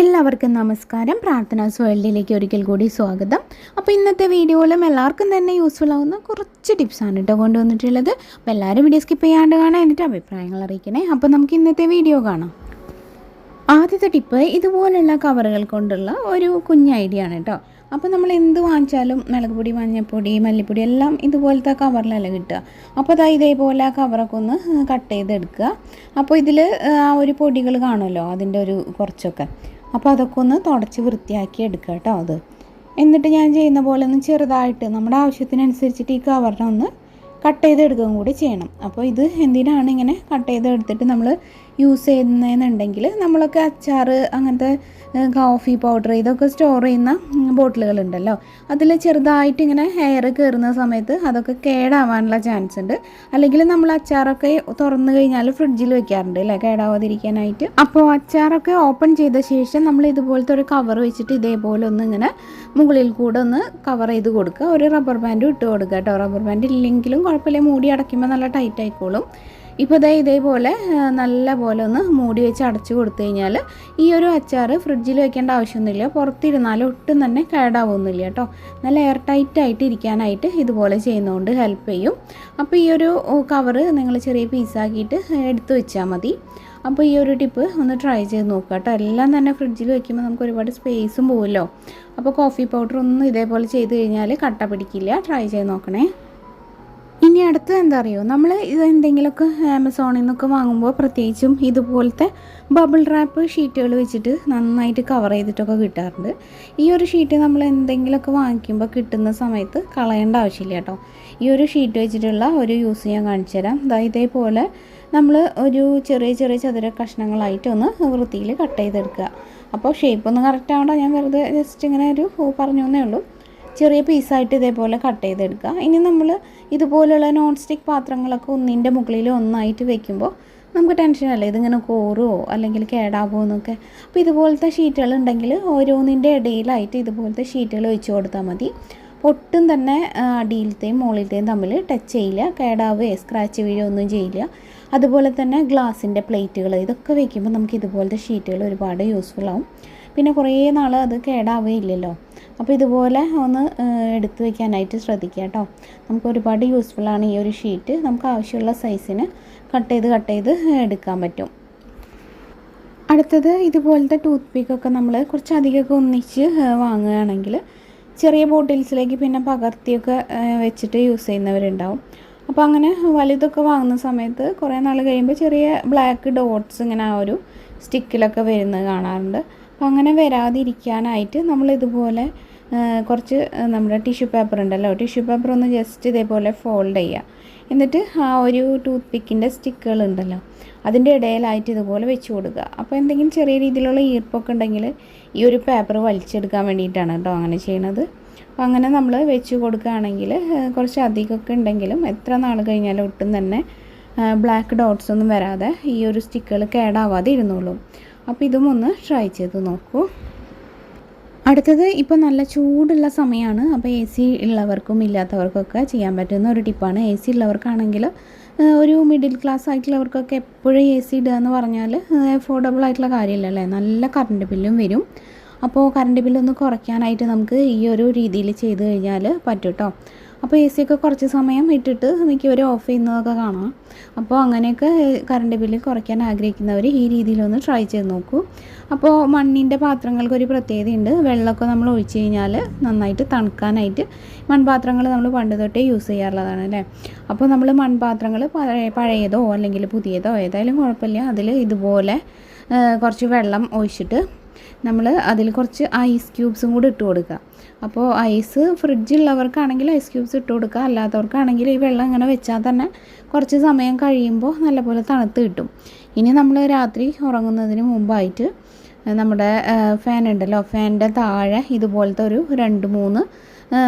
എല്ലാവർക്കും നമസ്കാരം. പ്രാർത്ഥനാസ് വേൾഡിലേക്ക് ഒരിക്കൽ കൂടി സ്വാഗതം. അപ്പോൾ ഇന്നത്തെ വീഡിയോയിലും എല്ലാവർക്കും തന്നെ യൂസ്ഫുൾ ആവുന്ന കുറച്ച് ടിപ്സാണ് കേട്ടോ കൊണ്ടുവന്നിട്ടുള്ളത്. അപ്പോൾ എല്ലാവരും വീഡിയോ സ്കിപ്പ് ചെയ്യാണ്ട് കാണാൻ എന്നിട്ട് അഭിപ്രായങ്ങൾ അറിയിക്കണേ. അപ്പോൾ നമുക്ക് ഇന്നത്തെ വീഡിയോ കാണാം. ആദ്യത്തെ ടിപ്പ് ഇതുപോലുള്ള കവറുകൾ കൊണ്ടുള്ള ഒരു കുഞ്ഞ് ഐഡിയ ആണ് കേട്ടോ അപ്പോൾ നമ്മൾ എന്ത് വാങ്ങിച്ചാലും മിളക് പൊടി മഞ്ഞൾപ്പൊടി മല്ലിപ്പൊടി എല്ലാം ഇതുപോലത്തെ കവറിലല്ല കിട്ടുക. അപ്പോൾ അതാ ഇതേപോലെ ആ കവറൊക്കെ ഒന്ന് കട്ട് ചെയ്തെടുക്കുക. അപ്പോൾ ഇതിൽ ആ ഒരു പൊടികൾ കാണുമല്ലോ? അതിന്റെ ഒരു കുറച്ചൊക്കെ. അപ്പോൾ അതൊക്കെ ഒന്ന് തുടച്ച് വൃത്തിയാക്കി എടുക്കുക കേട്ടോ അത്. എന്നിട്ട് ഞാൻ ചെയ്യുന്ന പോലെ ഒന്ന് ചെറുതായിട്ട് നമ്മുടെ ആവശ്യത്തിനനുസരിച്ചിട്ട് ഈ കവറിനെ ഒന്ന് കട്ട് ചെയ്തെടുക്കുകയും കൂടി ചെയ്യണം. അപ്പോൾ ഇത് എന്തിനാണ് ഇങ്ങനെ കട്ട് ചെയ്തെടുത്തിട്ട് നമ്മൾ യൂസ് ചെയ്യുന്നതെന്നുണ്ടെങ്കിൽ നമ്മളൊക്കെ അച്ചാർ അങ്ങനത്തെ കോഫി പൗഡർ ഇതൊക്കെ സ്റ്റോർ ചെയ്യുന്ന ബോട്ടിലുകളുണ്ടല്ലോ. അതിൽ ചെറുതായിട്ട് ഇങ്ങനെ ഹെയർ കയറുന്ന സമയത്ത് അതൊക്കെ കേടാവാനുള്ള ചാൻസ് ഉണ്ട്. അല്ലെങ്കിൽ നമ്മൾ അച്ചാറൊക്കെ തുറന്നു കഴിഞ്ഞാൽ ഫ്രിഡ്ജിൽ വെക്കാറുണ്ട് അല്ലേ? കേടാവാതിരിക്കാനായിട്ട്. അപ്പോൾ അച്ചാറൊക്കെ ഓപ്പൺ ചെയ്ത ശേഷം നമ്മൾ ഇതുപോലത്തെ ഒരു കവർ വെച്ചിട്ട് ഇതേപോലെ ഒന്ന് ഇങ്ങനെ മുകളിൽ കൂടെ ഒന്ന് കവർ ചെയ്ത് കൊടുക്കുക. ഒരു റബ്ബർ ബാൻഡ് ഇട്ട് കൊടുക്കുക കേട്ടോ. റബ്ബർ ബാൻഡ് ഇല്ലെങ്കിലും കുഴപ്പമില്ല. മൂടി അടയ്ക്കുമ്പോൾ നല്ല ടൈറ്റ് ആയിക്കോളും. ഇപ്പോൾ ഇതേ ഇതേപോലെ നല്ല പോലെ ഒന്ന് മൂടി വെച്ച് അടച്ചു കൊടുത്തു കഴിഞ്ഞാൽ ഈ ഒരു അച്ചാർ ഫ്രിഡ്ജിൽ വെക്കേണ്ട ആവശ്യമൊന്നുമില്ല. പുറത്തിരുന്നാലും ഒട്ടും തന്നെ കേടാവൊന്നുമില്ല കേട്ടോ. നല്ല എയർ ടൈറ്റ് ആയിട്ട് ഇരിക്കാനായിട്ട് ഇതുപോലെ ചെയ്യുന്നതുകൊണ്ട് ഹെൽപ്പ് ചെയ്യും. അപ്പോൾ ഈ ഒരു കവറ് നിങ്ങൾ ചെറിയ പീസാക്കിയിട്ട് എടുത്തു വെച്ചാൽ മതി. അപ്പോൾ ഈ ഒരു ടിപ്പ് ഒന്ന് ട്രൈ ചെയ്ത് നോക്കുക കേട്ടോ. എല്ലാം തന്നെ ഫ്രിഡ്ജിൽ വെക്കുമ്പോൾ നമുക്ക് ഒരുപാട് സ്പേസും പോകുമല്ലോ അപ്പോൾ കോഫി പൗഡർ ഒന്നും ഇതേപോലെ ചെയ്ത് കഴിഞ്ഞാൽ കട്ട പിടിക്കില്ല. ട്രൈ ചെയ്ത് നോക്കണേ. അടുത്തത് എന്താ അറിയോ നമ്മൾ ഇത് എന്തെങ്കിലുമൊക്കെ ആമസോണിൽ നിന്നൊക്കെ വാങ്ങുമ്പോൾ പ്രത്യേകിച്ചും ഇതുപോലത്തെ ബബിൾ റാപ്പ് ഷീറ്റുകൾ വെച്ചിട്ട് നന്നായിട്ട് കവർ ചെയ്തിട്ടൊക്കെ കിട്ടാറുണ്ട്. ഈ ഒരു ഷീറ്റ് നമ്മൾ എന്തെങ്കിലുമൊക്കെ വാങ്ങിക്കുമ്പോൾ കിട്ടുന്ന സമയത്ത് കളയേണ്ട ആവശ്യമില്ല കേട്ടോ. ഈ ഒരു ഷീറ്റ് വെച്ചിട്ടുള്ള ഒരു യൂസ് ഞാൻ കാണിച്ചു തരാം. ഇതേപോലെ നമ്മൾ ഒരു ചെറിയ ചെറിയ ചതുര കഷ്ണങ്ങളായിട്ട് ഒന്ന് വൃത്തിയിൽ കട്ട് ചെയ്തെടുക്കുക. അപ്പോൾ ഷേപ്പ് ഒന്ന് കറക്റ്റ് ആവണ്ട. ഞാൻ വെറുതെ ജസ്റ്റ് ഇങ്ങനെ ഒരു പറഞ്ഞു എന്നേ ഉള്ളൂ. ചെറിയ പീസായിട്ട് ഇതേപോലെ കട്ട് ചെയ്തെടുക്കുക. ഇനി നമ്മൾ ഇതുപോലുള്ള നോൺ സ്റ്റിക്ക് പാത്രങ്ങളൊക്കെ ഒന്നിന്റെ മുകളിൽ ഒന്നായിട്ട് വെക്കുമ്പോൾ നമുക്ക് ടെൻഷനല്ല ഇതിങ്ങനെ കോറുമോ അല്ലെങ്കിൽ കേടാവോ എന്നൊക്കെ. അപ്പോൾ ഇതുപോലത്തെ ഷീറ്റുകൾ ഉണ്ടെങ്കിൽ ഓരോന്നിന്റെ ഇടയിലായിട്ട് ഇതുപോലത്തെ ഷീറ്റുകൾ വെച്ച് കൊടുത്താൽ മതി. ഒട്ടും തന്നെ അടിയിലത്തെയും മുകളിലത്തെയും തമ്മിൽ ടച്ച് ചെയ്യില്ല. കേടാവുകയോ സ്ക്രാച്ച് വീഴുകയോ ഒന്നും ചെയ്യില്ല. അതുപോലെ തന്നെ ഗ്ലാസിന്റെ പ്ലേറ്റുകൾ ഇതൊക്കെ വെക്കുമ്പോൾ നമുക്ക് ഇതുപോലത്തെ ഷീറ്റുകൾ ഒരുപാട് യൂസ്ഫുൾ ആവും. പിന്നെ കുറേ നാൾ അത് കേടാവുകയില്ലല്ലോ അപ്പോൾ ഇതുപോലെ ഒന്ന് എടുത്ത് വയ്ക്കാനായിട്ട് ശ്രദ്ധിക്കുക കേട്ടോ. നമുക്ക് ഒരുപാട് യൂസ്ഫുള്ളാണ് ഈ ഒരു ഷീറ്റ് നമുക്ക് ആവശ്യമുള്ള സൈസിന് കട്ട് ചെയ്ത് കട്ട് ചെയ്ത് എടുക്കാൻ പറ്റും. അടുത്തത് ഇതുപോലത്തെ ടൂത്ത് പിക്കൊക്കെ നമ്മൾ കുറച്ചധികമൊക്കെ ഒന്നിച്ച് വാങ്ങുകയാണെങ്കിൽ ചെറിയ ബോട്ടിൽസിലേക്ക് പിന്നെ പകർത്തിയൊക്കെ വെച്ചിട്ട് യൂസ് ചെയ്യുന്നവരുണ്ടാവും. അപ്പോൾ അങ്ങനെ വലുതൊക്കെ വാങ്ങുന്ന സമയത്ത് കുറേ നാൾ കഴിയുമ്പോൾ ചെറിയ ബ്ലാക്ക് ഡോട്ട്സ് ഇങ്ങനെ ആ ഒരു സ്റ്റിക്കിലൊക്കെ വരുന്നത് കാണാറുണ്ട്. അപ്പോൾ അങ്ങനെ വരാതിരിക്കാനായിട്ട് നമ്മൾ ഇതുപോലെ കുറച്ച് നമ്മുടെ ടിഷ്യൂ പേപ്പർ ഉണ്ടല്ലോ ടിഷ്യൂ പേപ്പർ ഒന്ന് ജസ്റ്റ് ഇതേപോലെ ഫോൾഡ് ചെയ്യുക എന്നിട്ട് ആ ഒരു ടൂത്ത് പിക്കിന്റെ സ്റ്റിക്കുകൾ ഉണ്ടല്ലോ അതിന്റെ ഇടയിലായിട്ട് ഇതുപോലെ വെച്ച് കൊടുക്കുക. അപ്പോൾ എന്തെങ്കിലും ചെറിയ രീതിയിലുള്ള ഈർപ്പൊക്കെ ഉണ്ടെങ്കിൽ ഈ ഒരു പേപ്പർ വലിച്ചെടുക്കാൻ വേണ്ടിയിട്ടാണ് കേട്ടോ അങ്ങനെ ചെയ്യണത്. അപ്പോൾ അങ്ങനെ നമ്മൾ വെച്ച് കൊടുക്കുകയാണെങ്കിൽ കുറച്ച് അധികമൊക്കെ ഉണ്ടെങ്കിലും എത്ര നാൾ കഴിഞ്ഞാലും ഒട്ടും തന്നെ ബ്ലാക്ക് ഡോട്ട്സ് ഒന്നും വരാതെ ഈ ഒരു സ്റ്റിക്കുകൾ കേടാവാതെ ഇരുന്നോളും. അപ്പോൾ ഇതും ഒന്ന് ട്രൈ ചെയ്ത് നോക്കൂ. അടുത്തത് ഇപ്പോൾ നല്ല ചൂടുള്ള സമയമാണ് അപ്പോൾ എ സി ഉള്ളവർക്കും ഇല്ലാത്തവർക്കൊക്കെ ചെയ്യാൻ പറ്റുന്ന ഒരു ടിപ്പാണ് എ സി ഉള്ളവർക്കാണെങ്കിൽ ഒരു മിഡിൽ ക്ലാസ് ആയിട്ടുള്ളവർക്കൊക്കെ എപ്പോഴും എ സി ഇടുക എന്ന് പറഞ്ഞാൽ അഫോർഡബിൾ ആയിട്ടുള്ള കാര്യമില്ലല്ലേ നല്ല കറണ്ട് ബില്ലും വരും. അപ്പോൾ കറണ്ട് ബില്ലൊന്ന് കുറയ്ക്കാനായിട്ട് നമുക്ക് ഈ ഒരു രീതിയിൽ ചെയ്ത് കഴിഞ്ഞാൽ പറ്റും കേട്ടോ അപ്പോൾ എ സിയൊക്കെ കുറച്ച് സമയം ഇട്ടിട്ട് മിക്കവരും ഓഫ് ചെയ്യുന്നതൊക്കെ കാണാം. അപ്പോൾ അങ്ങനെയൊക്കെ കറണ്ട് ബില്ല് കുറയ്ക്കാൻ ആഗ്രഹിക്കുന്നവർ ഈ രീതിയിലൊന്ന് ട്രൈ ചെയ്ത് നോക്കൂ. അപ്പോൾ മണ്ണിന്റെ പാത്രങ്ങൾക്ക് ഒരു പ്രത്യേകതയുണ്ട്. വെള്ളമൊക്കെ നമ്മൾ ഒഴിച്ച് കഴിഞ്ഞാൽ നന്നായിട്ട് തണുക്കാനായിട്ട് മൺപാത്രങ്ങൾ നമ്മൾ പണ്ട് തൊട്ടേ യൂസ് ചെയ്യാറുള്ളതാണ് അല്ലേ? അപ്പോൾ നമ്മൾ മൺപാത്രങ്ങൾ പഴയ പഴയതോ അല്ലെങ്കിൽ പുതിയതോ ഏതായാലും കുഴപ്പമില്ല. അതിൽ ഇതുപോലെ കുറച്ച് വെള്ളം ഒഴിച്ചിട്ട് നമ്മൾ അതിൽ കുറച്ച് ഐസ് ക്യൂബ്സും കൂടി ഇട്ട് കൊടുക്കുക. അപ്പോൾ ഐസ് ഫ്രിഡ്ജുള്ളവർക്കാണെങ്കിൽ ഐസ് ക്യൂബ്സ് ഇട്ട് കൊടുക്കുക. അല്ലാത്തവർക്കാണെങ്കിൽ ഈ വെള്ളം ഇങ്ങനെ വെച്ചാൽ തന്നെ കുറച്ച് സമയം കഴിയുമ്പോൾ നല്ലപോലെ തണുത്ത് കിട്ടും. ഇനി നമ്മൾ രാത്രി ഉറങ്ങുന്നതിന് മുമ്പായിട്ട് നമ്മുടെ ഫാൻ ഉണ്ടല്ലോ ഫാനിന്റെ താഴെ ഇതുപോലത്തെ ഒരു രണ്ട് മൂന്ന്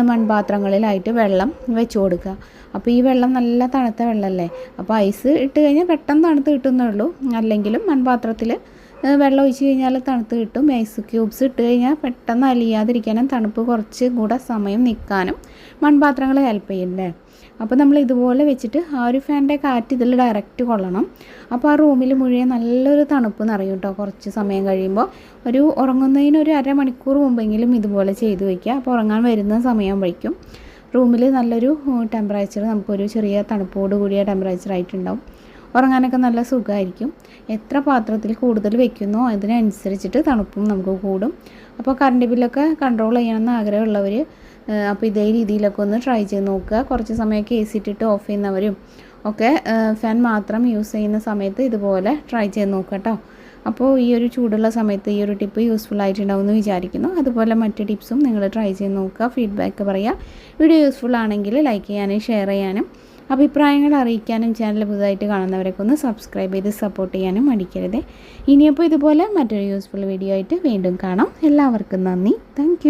മൺപാത്രങ്ങളിലായിട്ട് വെള്ളം വെച്ച് കൊടുക്കുക. അപ്പോൾ ഈ വെള്ളം നല്ല തണുത്ത വെള്ളമല്ലേ? അപ്പോൾ ഐസ് ഇട്ട് കഴിഞ്ഞാൽ പെട്ടെന്ന് തണുത്ത് കിട്ടുന്നേ ഉള്ളൂ. അല്ലെങ്കിലും മൺപാത്രത്തിൽ വെള്ളം ഒഴിച്ച് കഴിഞ്ഞാൽ തണുത്ത് കിട്ടും. ഐസ് ക്യൂബ്സ് ഇട്ട് കഴിഞ്ഞാൽ പെട്ടെന്ന് അലിയാതിരിക്കാനും തണുപ്പ് കുറച്ച് കൂടെ സമയം നിൽക്കാനും മൺപാത്രങ്ങൾ ഹെൽപ്പ് ചെയ്യണ്ടേ? അപ്പോൾ നമ്മൾ ഇതുപോലെ വെച്ചിട്ട് ആ ഒരു ഫാനിന്റെ കാറ്റ് ഇതിൽ ഡയറക്റ്റ് കൊള്ളണം. അപ്പോൾ ആ റൂമിൽ മുഴുവൻ നല്ലൊരു തണുപ്പ് നിറയും കേട്ടോ കുറച്ച് സമയം കഴിയുമ്പോൾ ഒരു ഉറങ്ങുന്നതിന് ഒരു അരമണിക്കൂർ മുമ്പെങ്കിലും ഇതുപോലെ ചെയ്ത് വയ്ക്കുക അപ്പോൾ ഉറങ്ങാൻ വരുന്ന സമയമാകുമ്പോഴേക്കും റൂമിൽ നല്ലൊരു ടെമ്പറേച്ചർ നമുക്കൊരു ചെറിയ തണുപ്പോട് കൂടിയ ടെമ്പറേച്ചർ ആയിട്ടുണ്ടാവും. ഉറങ്ങാനൊക്കെ നല്ല സുഖമായിരിക്കും എത്ര പാത്രത്തിൽ കൂടുതൽ വെക്കുന്നോ അതിനനുസരിച്ചിട്ട് തണുപ്പും നമുക്ക് കൂടും. അപ്പോൾ കറണ്ട് ബില്ലൊക്കെ കൺട്രോൾ ചെയ്യണമെന്ന് ആഗ്രഹമുള്ളവർ അപ്പോൾ ഇതേ രീതിയിലൊക്കെ ഒന്ന് ട്രൈ ചെയ്ത് നോക്കുക. കുറച്ച് സമയമൊക്കെ എ സി ഇട്ടിട്ട് ഓഫ് ചെയ്യുന്നവരും ഒക്കെ ഫാൻ മാത്രം യൂസ് ചെയ്യുന്ന സമയത്ത് ഇതുപോലെ ട്രൈ ചെയ്ത് നോക്കുക കേട്ടോ അപ്പോൾ ഈ ഒരു ചൂടുള്ള സമയത്ത് ഈ ഒരു ടിപ്പ് യൂസ്ഫുൾ ആയിട്ടുണ്ടാവും എന്ന് വിചാരിക്കുന്നു. അതുപോലെ മറ്റ് ടിപ്സും നിങ്ങൾ ട്രൈ ചെയ്ത് നോക്കുക. ഫീഡ്ബാക്ക് പറയുക. വീഡിയോ യൂസ്ഫുൾ ആണെങ്കിൽ ലൈക്ക് ചെയ്യാനും ഷെയർ ചെയ്യാനും. അഭിപ്രായങ്ങൾ അറിയിക്കാനും ചാനൽ പുതുതായിട്ട് കാണുന്നവരൊക്കെ ഒന്ന് സബ്സ്ക്രൈബ് ചെയ്ത് സപ്പോർട്ട് ചെയ്യാനും മടിക്കരുത്. ഇനിയപ്പോൾ ഇതുപോലെ മറ്റൊരു യൂസ്ഫുൾ വീഡിയോ ആയിട്ട് വീണ്ടും കാണാം. എല്ലാവർക്കും നന്ദി. താങ്ക്